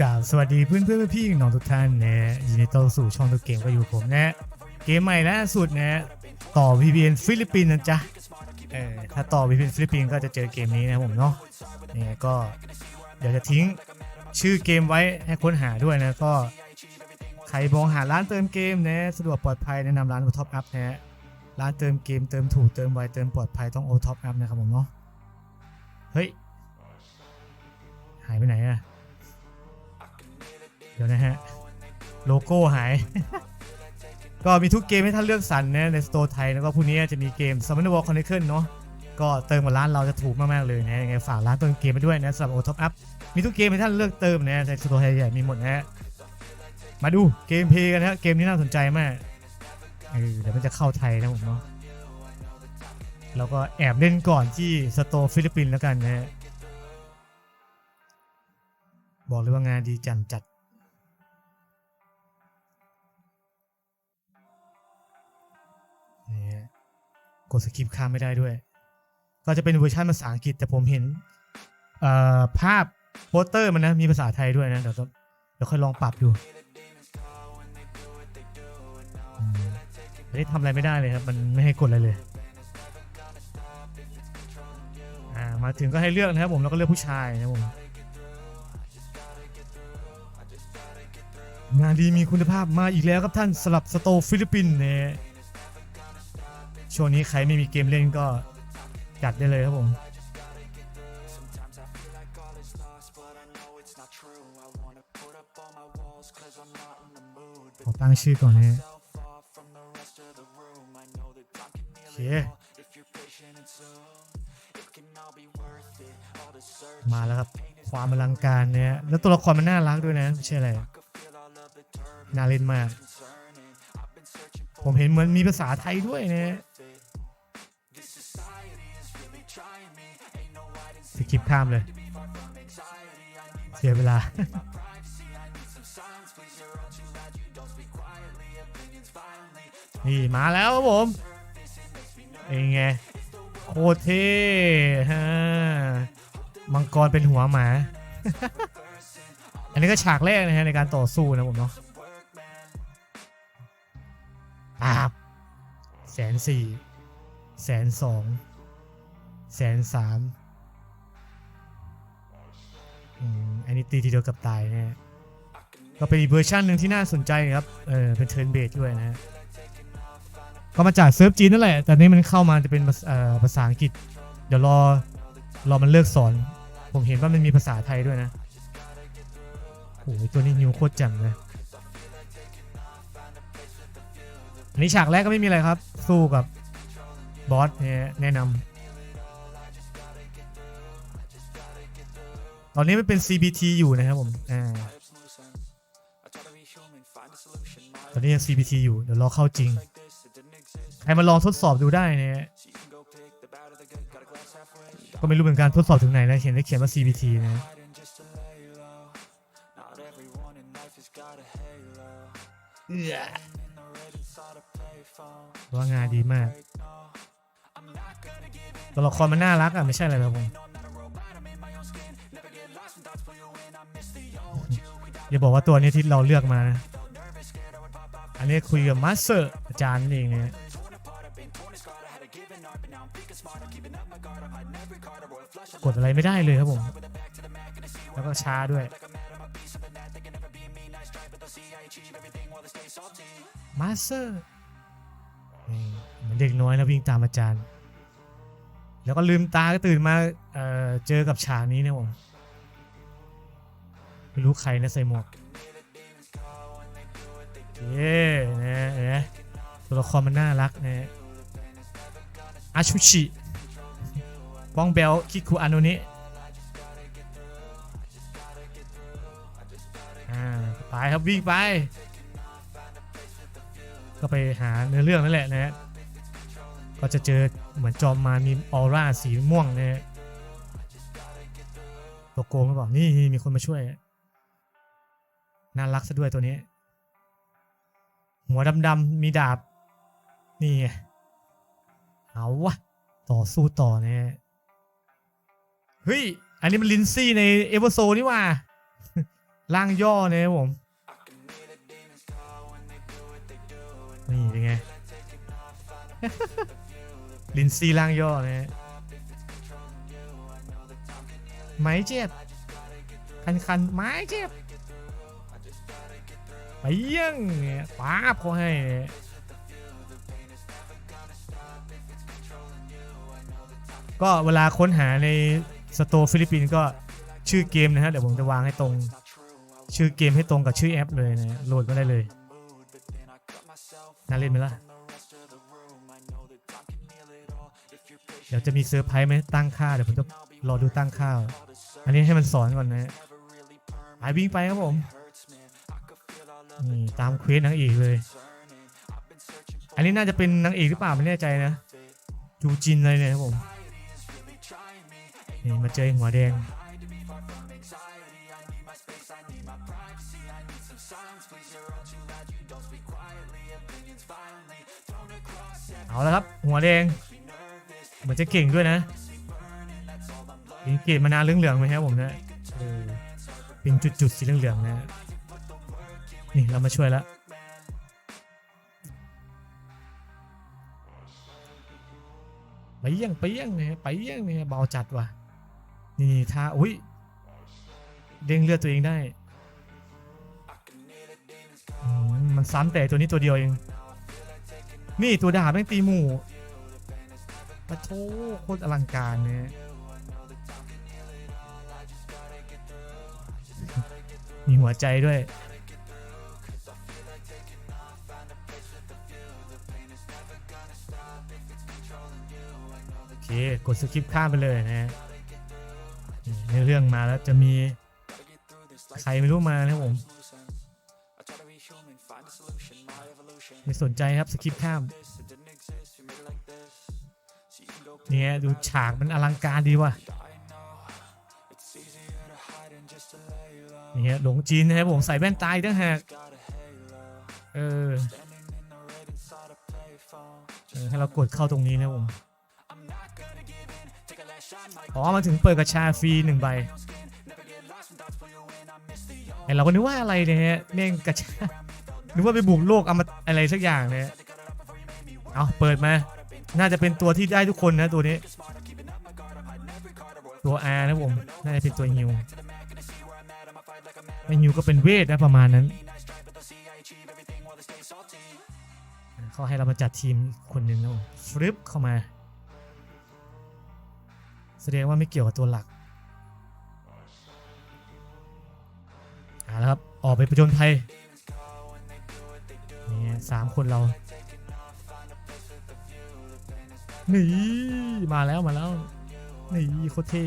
กราบสวัสดีเพื่อนเพื่อนๆพี่ๆน้องทุกท่านนะยินดีต้อนรับสู่ช่องตัวเกมก็อยู่ผมนะ เกมใหม่ล่าสุดนะ ต่อ VPN ฟิลิปปินส์นะจ๊ะเออถ้าต่อ VPN ฟิลิปปินส์ก็จะเจอเกมนี้นะผมเนาะเนี่ยก็เดี๋ยวจะทิ้งชื่อเกมไว้ให้ค้นหาด้วยนะก็ใครมองหาร้านเติมเกมนะสะดวกปลอดภัยแนะนำร้านโอท็อปอัพนะฮะร้านเติมเกมเติมถูกเติมไวเติมปลอดภัยต้องโอท็อปอัพนะครับผมเนาะเฮ้ยหายไปไหนอะ เดี๋ยวนะฮะ โลโก้หาย ก็มีทุกเกมให้ท่านเลือกสรรนะในสโตร์ไทย แล้วก็พรุ่งนี้จะมีเกม Summoner War Chronicle เนาะก็เติมกับร้านเราจะถูกมาก ๆ เลยนะยังไงฝากร้านต้นเกมไปด้วยนะสำหรับ o t o p Up มีทุกเกมให้ท่านเลือกเติมนะในสโตร์ไทยใหญ่มีหมดนะฮะมาดูเกมเพย์กันนะฮะเกมนี้น่าสนใจมากเดี๋ยวมันจะเข้าไทยนะผมเนาะแล้วก็แอบเล่นก่อนที่สโตร์ฟิลิปปินส์แล้วกันนะฮะบอกเลยว่างานดีจัดจัด ดสกิปข้ามไม่ได้ด้วย ก็จะเป็นเวอร์ชันภาษาอังกฤษแต่ผมเห็นเอ่อภาพโปสเตอร์มันนะมีภาษาไทยด้วยนะเดี๋ยวต้องเดี๋ยวค่อยลองปรับดูอืมเฮ้ทำอะไรไม่ได้เลยครับ มันไม่ให้กดอะไรเลยมาถึงก็ให้เลือกนะครับผมแล้วก็เลือกผู้ชายนะครับผมงานดีมีคุณภาพมาอีกแล้วครับท่านสลับสโตฟิลิปปินส์เนี่ย ช่วงนี้ใครไม่มีเกมเล่นก็จัดได้เลยครับผม ขอตั้งชื่อก่อนนะโอเคมาแล้วครับ ความอลังการเนี่ยแล้วตัวละครมันน่ารักด้วยนะไม่ใช่อะไรน่าเล่นมาก ผมเห็นเหมือนมีภาษาไทยด้วยนะ สกิปข้ามเลย เสียเวลา นี่มาแล้วครับผมเป็นไง โคตรเท่ฮะมังกรเป็นหัวหมา อันนี้ก็ฉากแรกนะฮะในการต่อสู้นะผมเนาะปาบแสนสี่ แสนสอง แสนสาม อืมอันนี้ตีทีเดียวกับตายนะฮะก็เป็นอีกเวอร์ชันหนึ่งที่น่าสนใจครับ เออเป็นเทิร์นเบสด้วยนะฮะก็มาจากเซิร์ฟจีนนั่นแหละ แต่นี่มันเข้ามาจะเป็นภาษาเอ่อภาษาอังกฤษ เดี๋ยวรอรอมันเลิกสอน ผมเห็นว่ามันมีภาษาไทยด้วยนะโอ้โหตัวนี้นิวโคตรจังเลยอันนี้ฉากแรกก็ไม่มีอะไรครับ สู้กับบอสเนี่ยแนะนำ ตอนนี้มันเป็น CBT อยู่นะครับผมอ่าตอนนี้ยัง CBT อยู่เดี๋ยวรอเข้าจริงใครมาลองทดสอบดูได้เนี่ยก็ไม่รู้เหมือนกันทดสอบถึงไหนนะเขียนได้เขียนว่า CBT นะเอื้อว่างานดีมากตัวละครมันน่ารักอะ ไม่ใช่อะไรครับผม อย่าบอกว่าตัวนี้ที่เราเลือกมานะ อันนี้คุยกับมาสเตอร์อาจารย์นั่นเองเนี่ยกดอะไรไม่ได้เลยครับผม แล้วก็ช้าด้วยมาสเตอร์เหมือนเด็กน้อยนะวิ่งตามอาจารย์ แล้วก็ลืมตาก็ตื่นมาเเจอกับฉากนี้นะผม ไม่รู้ใครนะใส่หมวกเย้นะเนะตัวละครมันน่ารักนะอาชุชิบองเบลคิคุอานุนิอ่าไปครับวิ่งไป ก็ไปหาเนื้อเรื่องนั่นแหละนะฮะก็จะเจอเหมือนจอมมามีออร่าสีม่วงนะฮะตัวโกงก็บอกนี่มีคนมาช่วย น่ารักซะด้วยตัวนี้ หัวดำๆมีดาบ นี่ไงเอาวะ ต่อสู้ต่อเนี่ยเฮ้ย อันนี้มันลินซี่ในเอเวอร์โซนี่ว่าล่างย่อเนี่ยผม นี่เป็นไง ลินซี่ล่างย่อเนะฮะไม้เจ็บ คันคันๆไม้เจ็บ เยี่ยงป้าบเขาให้ก็เวลาค้นหาในสโตร์ฟิลิปปินส์ก็ชื่อเกมนะฮะเดี๋ยวผมจะวางให้ตรง ชื่อเกมให้ตรงกับชื่อแอปเลยนะโหลดมาได้เลยน่าเล่นไหมล่ะเดี๋ยวจะมีเซอร์ไพรส์ไหมตั้งค่าเดี๋ยวผมจะรอดูตั้งค่า อันนี้ให้มันสอนก่อนนะฮะไปวิ่งไปครับผม นี่ตามเควสนางเอกเลย อันนี้น่าจะเป็นนางเอกหรือเปล่าไม่แน่ใจนะจูจินเลยเนี่ยครับผมนี่มาเจอหัวแดงเอาแล้วครับ หัวแดงเหมือนจะเก่งด้วยนะเห็นเกตมานานเรื่องเหลืองไหมครับผมนะเออเป็นจุดๆสีเหลืองๆนะ นี่เรามาช่วยแล้วไปเยี่ยงไปเยี่ยงเนี่ยไปเยี่ยงเนี่ยเบาจัดว่ะ นี่ท่าอุ้ยเด้งเลือดตัวเองได้มมันซ้ำแต่ตัวนี้ตัวเดียวเอง นี่ตัวดาบแม่งตีหมู่ปะโถโคตรอลังการเนี่ยมีหัวใจด้วย กดสคิปข้ามไปเลยนะฮะในเรื่องมาแล้วจะมีใครไม่รู้มานะผมไม่สนใจครับสคิปข้ามเนี่ยดูฉากมันอลังการดีว่ะเนี่ยหลงจีนนะครับผมใส่แว่นตายตั้งหากเออให้เรากดเข้าตรงนี้นะผม อ๋อมาถึงเปิดกระชาฟรีหนึ่งใบไอเราก็นึกว่าอะไรเนี่ยเน่งกระชานึกว่าไปบุกโลกเอามาอะไรสักอย่างเนี่ยเอาเปิดมา น่าจะเป็นตัวที่ได้ทุกคนนะตัวนี้ ตัว R นะผมน่าจะเป็นตัวฮิวไม่ฮิวก็เป็นเวทนะประมาณนั้นเขาให้เรามาจัดทีมคนหนึ่งนะผมฟลิปเข้ามา แสดงว่าไม่เกี่ยวกับตัวหลักเอาละครับ ออกไปประจนภัยนี่สามคนเรานี่มาแล้วมาแล้วนี่โคตรเท่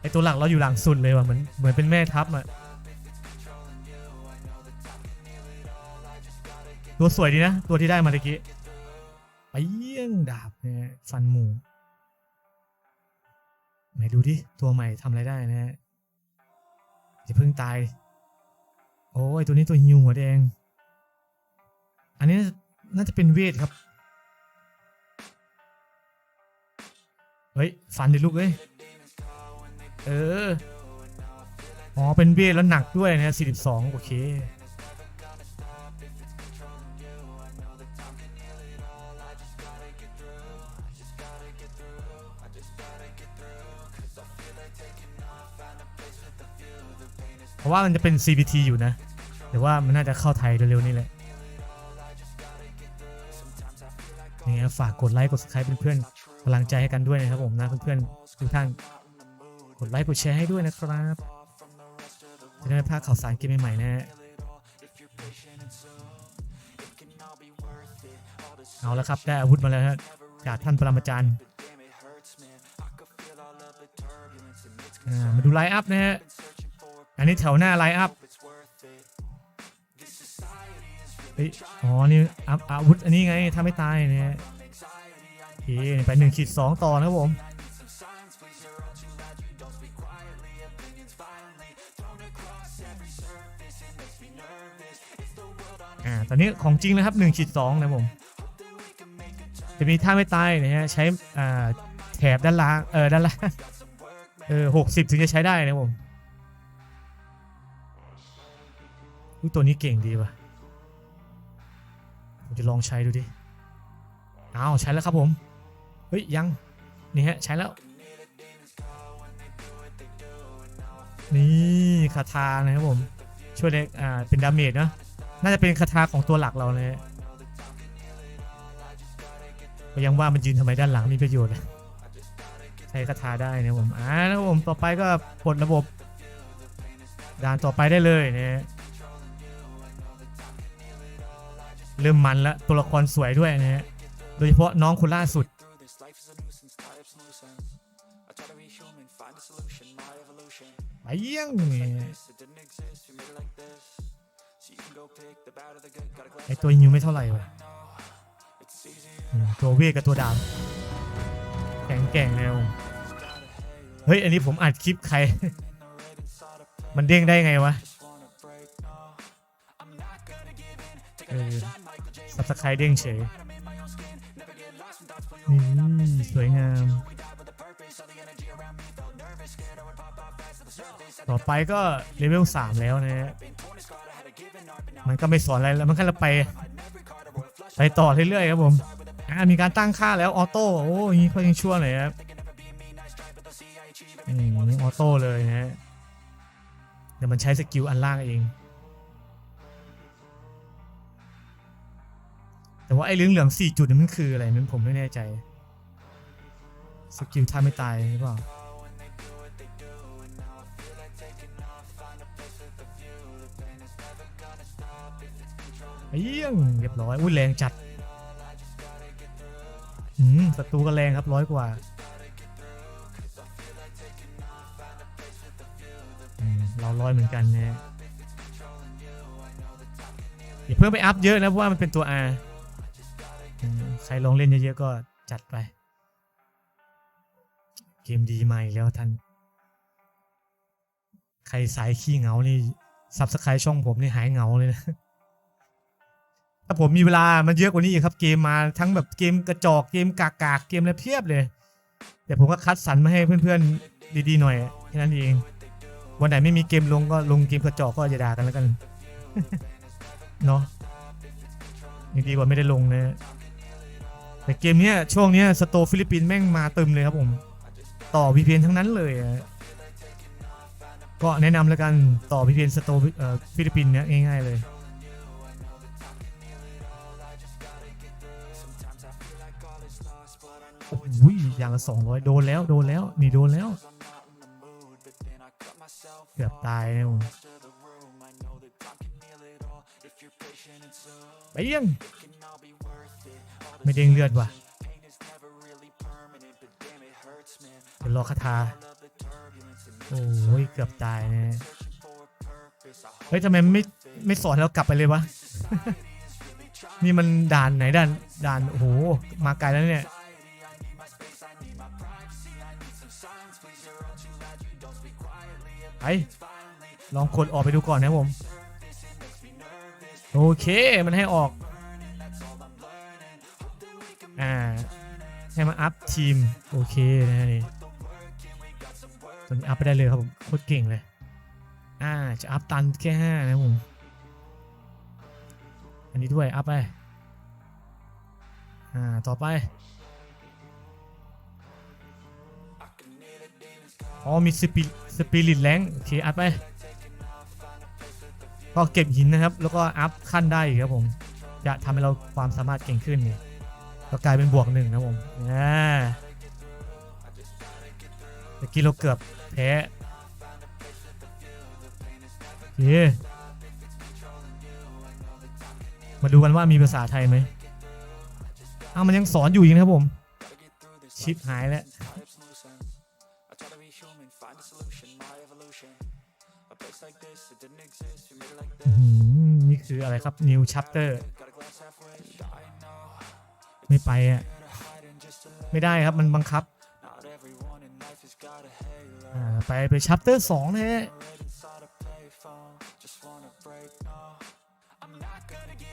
ไอตัวหลักเราอยู่หลังสุดเลยว่ะเหมือนเหมือนเป็นแม่ทัพอะ ตัวสวยดีนะ ตัวที่ได้มาตะกี้ไปเยี่ยงดาบเนี่ยฟันหมูไหนดูดิ ตัวใหม่ทำอะไรได้นะฮะอย่าเพิ่งตาย โอ้ยตัวนี้ตัวฮิวหัวแดง อันนี้น่าจะเป็นเวทครับ เฮ้ย ฟันดิลูกเอ้ย เออ อ๋อ เป็นเวทแล้วหนักด้วยนะ42โอเค ว่ามันจะเป็น CBT อยู่นะแต่ว่ามันน่าจะเข้าไทยเร็วๆนี่แหละนี่ครับฝากกดไลค์กด subscribe เป็นเพื่อนกำลังใจให้กันด้วยนะครับผมนะเพื่อนๆทุกท่านกดไลค์กดแชร์ให้ด้วยนะครับจะได้ไม่พลาดข่าวสารเกมใหม่ๆนะฮะเอาแล้วครับได้อาวุธมาแล้วฮะจากท่านปรมาจารย์มาดูไลน์อัพนะฮะ อันนี้แถวหน้าไลน์อัพเฮ้ยอ๋อ นี่อาอาวุธอันนี้ไงถ้าไม่ตายเนี่ยโอเคไปหนึ่งขีดสองต่อนะครับผมอ่าตอนนี้ของจริงแล้วครับ1ขีด2นะผมจะมีท่าไม่ตายนะฮะใช้อ่าแถบด้านล่างเออด้านล่างเออหกสิบถึงจะใช้ได้นะผม อุ๊ยตัวนี้เก่งดีว่ะผมจะลองใช้ดูดิอ้าวใช้แล้วครับผม เฮ้ยยัง นี่ฮะใช้แล้ว นี่คาถานะครับผม ช่วยในอ่าเป็นดาเมจเนอะน่าจะเป็นคาถาของตัวหลักเราเลยก็ยังว่ามันยืนทำไมด้านหลังมีประโยชน์อะใช้คาถาได้นะครับผมอ่านะครับผมต่อไปก็ปลดระบบด่านต่อไปได้เลยนะ เริ่มมันแล้วตัวละครสวยด้วยนะฮะโดยเฉพาะน้องคนล่าสุด ไปเยี่ยงไอตัวยูไม่เท่าไหร่วะตัวเวกับตัวดำแก่งแก่งเร็วเฮ้ย อันนี้ผมอัดคลิปใคร มันเด้งได้ไงวะเออ สับสกายเด้งเฉยนี่สวยงาม ต่อไปก็เลเวล3แล้วนะฮะมันก็ไม่สอนอะไรแล้วมันแค่เราไป ไปต่อเรื่อยๆครับผมอ่ามีการตั้งค่าแล้วออโต้โอ้ยนี่เขายังชั่วเลยครับอืมออโต้เลยฮะเดี๋ยวมันใช้สกิลอันล่างเอง แต่ว่าไอ้เหลืองเหลืองสี่จุดนี่มันคืออะไรมันผมไม่แน่ใจ สกิลท่าไม่ตายหรือเปล่าเอี้ยงเรียบร้อยอุ้ยแรงจัดอืมศัตรูก็แรงครับร้อยกว่าอืมเราร้อยเหมือนกันนะอย่าเพิ่งไปอัพเยอะนะเพราะว่ามันเป็นตัว R อืม ใครลองเล่นเยอะๆก็จัดไป เกมดีใหม่แล้วท่าน ใครสายขี้เหงานี่ซับสไครช่องผมนี่หายเหงาเลยนะ ถ้าผมมีเวลามันเยอะกว่านี้อีกครับ เกมมาทั้งแบบเกมกระจอกเกมกากากๆเกมอะไรเพียบเลย แต่ผมก็คัดสรรมาให้เพื่อนๆดีๆหน่อยแค่นั้นเอง วันไหนไม่มีเกมลงก็ลงเกมกระจอกก็อย่าด่ากันแล้วกัน เนาะยังดีกว่าไม่ได้ลงนะ แต่เกมเนี้ยช่วงเนี้ยสโตฟิลิปปินส์แม่งมาตึมเลยครับผม ต่อ VPN ทั้งนั้นเลย ก็แนะนำแล้วกันต่อ VPN สโตฟิลิปปินส์เนี้ยง่ายๆเลยโอ้โหอย่างละสองร้อยโดนแล้วโดนแล้ว นี่โดนแล้ว เกือบตายนะผม ไปยังไม่เด้งเลือดว่ะเดี๋ยวรอคาถาโอ้ยเกือบตายนะเฮ้ยทำไมไม่ไม่สอนให้เรากลับไปเลยวะ นี่มันด่านไหนด่านด่านโอ้โหมาไกลแล้วเนี่ยไปลองกดออกไปดูก่อนนะผม โอเคมันให้ออก อ่า ให้มาอัพทีม โอเคนะนี่ตอนนี้อัพไปได้เลยครับผมโคตรเก่งเลย อ่า จะอัพตันแค่ห้านะครับผม อันนี้ด้วย อัพไป อ่า ต่อไปอ๋อมีสปิสปิริตแรงโอเค อัพไป ก็เก็บหินนะครับ แล้วก็อัพขั้นได้อีกครับผม จะทำให้เราความสามารถเก่งขึ้นนี่ก็กลายเป็นบวกหนึ่งนะผมอ่าตะกี้เราเกือบแพ้โอเคมาดูกันว่ามีภาษาไทยไหมอ้าวมันยังสอนอยู่อีกนะครับผม ชิปหายแล้ว นี่คืออะไรครับ New Chapter ไม่ไปอะ ไม่ได้ครับมันบังคับ ไปไป Chapter 2นะฮะ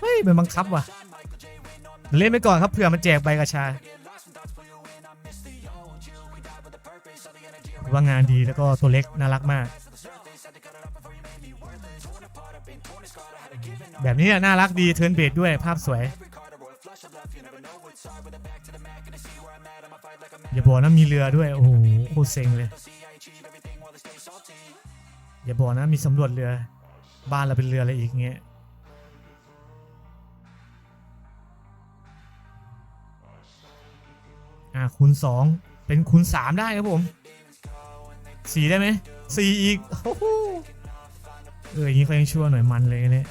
เฮ้ยมันบังคับว่ะ เล่นไปก่อนครับเผื่อมันแจกใบกระชาว่างานดีแล้วก็ตัวเล็กน่ารักมาก แบบนี้น่ารักดีเทิร์นเบดด้วยภาพสวย อย่าบอกนะมีเรือด้วย โอ้โหโคตรเซ็งเลย อย่าบอกนะมีสำรวจเรือ บ้านเราเป็นเรืออะไรอีกเงี้ยอ่าคูณสองเป็นคูณสามได้ครับผมสี่ได้ไหมสี่อีกโอ้โหเอออย่างนี้เขายังชั่วหน่อยมันเลยเนี่ย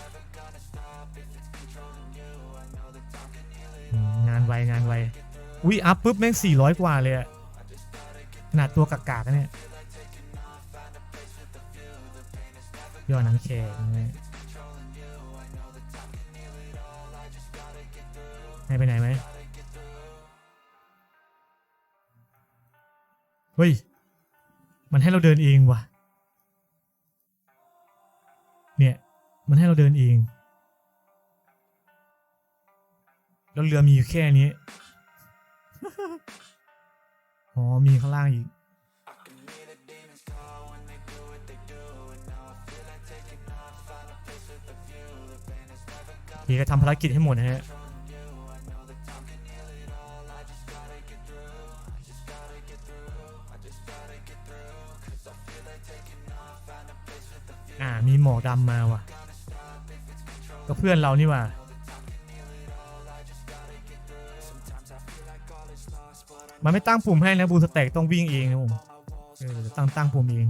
ไวงานไวอุ้ยอัพปุ๊บแม่งสี่ร้อยกว่าเลยอะขนาดตัวกากๆนะเนี่ยย่อหนังแข็งเนี่ยให้ไปไหนไหมเฮ้ย มันให้เราเดินเองว่ะ เนี่ย มันให้เราเดินเอง แล้วเรือมีอยู่แค่นี้ อ๋อ มีข้างล่างอีก พี่ก็ทำภารกิจให้หมดนะฮะอ่ามีหมอกดำมาว่ะ ก็เพื่อนเรานี่ว่ะ มันไม่ตั้งปุ่มให้นะบูสแต็กต้องวิ่งเองนะผมเออตั้งตั้งปุ่มเอง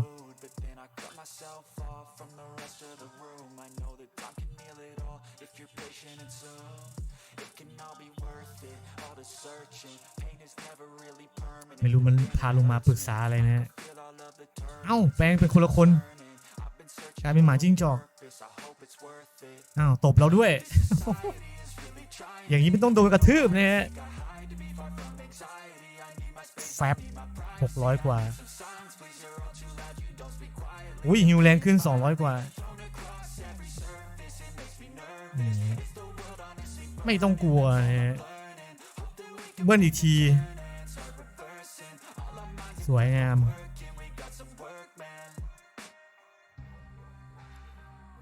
ไม่รู้มันพาลงมาปรึกษาอะไรนะ เอ้า แปลงเป็นคนละคนกลายเป็นหมาจิ้งจอกอ้าวตบเราด้วย อย่างนี้ไม่ต้องโดนกระทืบนะฮะ แฟบหกร้อยกว่า อุ้ยฮิวแรงขึ้น 200 กว่าอืมไม่ต้องกลัวนะฮะเบิ้ลอีกที สวยงาม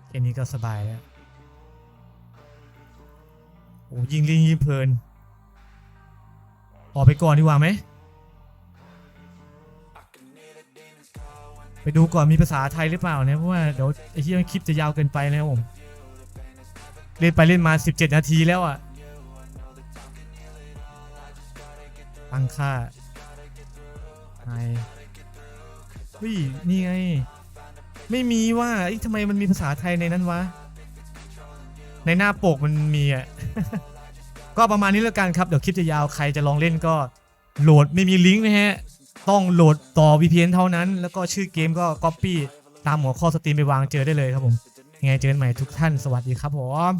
แค่นี้ก็สบายแล้วโอ้ยิงลิงยิงเพลิน ออกไปก่อนดีกว่าไหม ไปดูก่อนมีภาษาไทยหรือเปล่าเนี่ยเพราะว่าเดี๋ยวไอ้ที่มันคลิปจะยาวเกินไปนะครับผม เล่นไปเล่นมา 17 นาทีแล้วอะ ตั้งค่าไฮเฮ้ย นี่ไง ไม่มีว่าไอ้ทำไมมันมีภาษาไทยในนั้นวะ ในหน้าปกมันมีอะ ก็ประมาณนี้แล้วกันครับ เดี๋ยวคลิปจะยาวใครจะลองเล่นก็โหลดไม่มีลิงก์นะฮะ ต้องโหลดต่อ VPN เท่านั้น แล้วก็ชื่อเกมก็ Copy ตามหัวข้อสตรีมไปวางเจอได้เลยครับผมยังไงเจอกันใหม่ทุกท่านสวัสดีครับผม